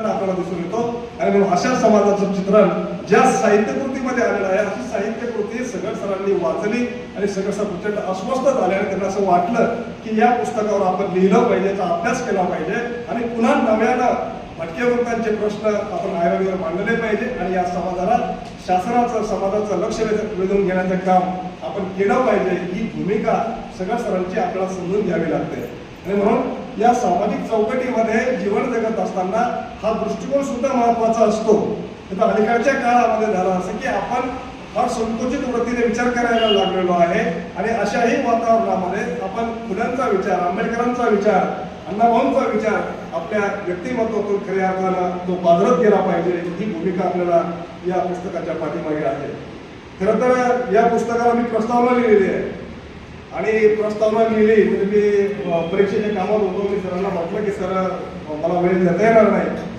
समाजातला आपल्याला दिसून येतो. आणि म्हणून अशा समाजाचं चित्रण ज्या साहित्यकृतीमध्ये आलेलं आहे अशी साहित्यकृती सगळ सरांनी वाचली आणि सगळं सर प्रचंड अस्वस्थ झाले आणि त्यांना असं वाटलं की या पुस्तकावर आपण लिहिलं पाहिजे याचा अभ्यास केला पाहिजे आणि पुन्हा नव्यानं भटक्या वृत्तांचे प्रश्न आपण आयोगावर मांडले पाहिजे आणि या समाजाला शासनाचं समाजाचं लक्ष वेधून घेण्याचं काम आपण केलं पाहिजे. ही भूमिका सगळ्या सरांची आपल्याला समजून घ्यावी लागते. आणि म्हणून या सामाजिक चौकटीमध्ये जीवन जगत असताना हा दृष्टिकोन सुद्धा महत्त्वाचा असतो. आता अलीकडच्या काळामध्ये झालं असं की आपण फार संकुचित वृत्तीने विचार करायला लागलेलो आहे आणि अशाही वातावरणामध्ये आपण फुलांचा विचार आंबेडकरांचा विचार अण्णाभाऊंचा विचार आपल्या व्यक्तिमत्वातून खऱ्या अर्थानं तो बाजरत गेला पाहिजे. ही भूमिका आपल्याला या पुस्तकाच्या पाठीमागे आहे. खरं तर या पुस्तकाला मी प्रस्तावना लिहिलेली आहे. आणि प्रस्तावना लिहिली म्हणजे मी परीक्षेच्या कामात होतो मी सरांना म्हटलं की सर मला वेळ देता येणार नाही.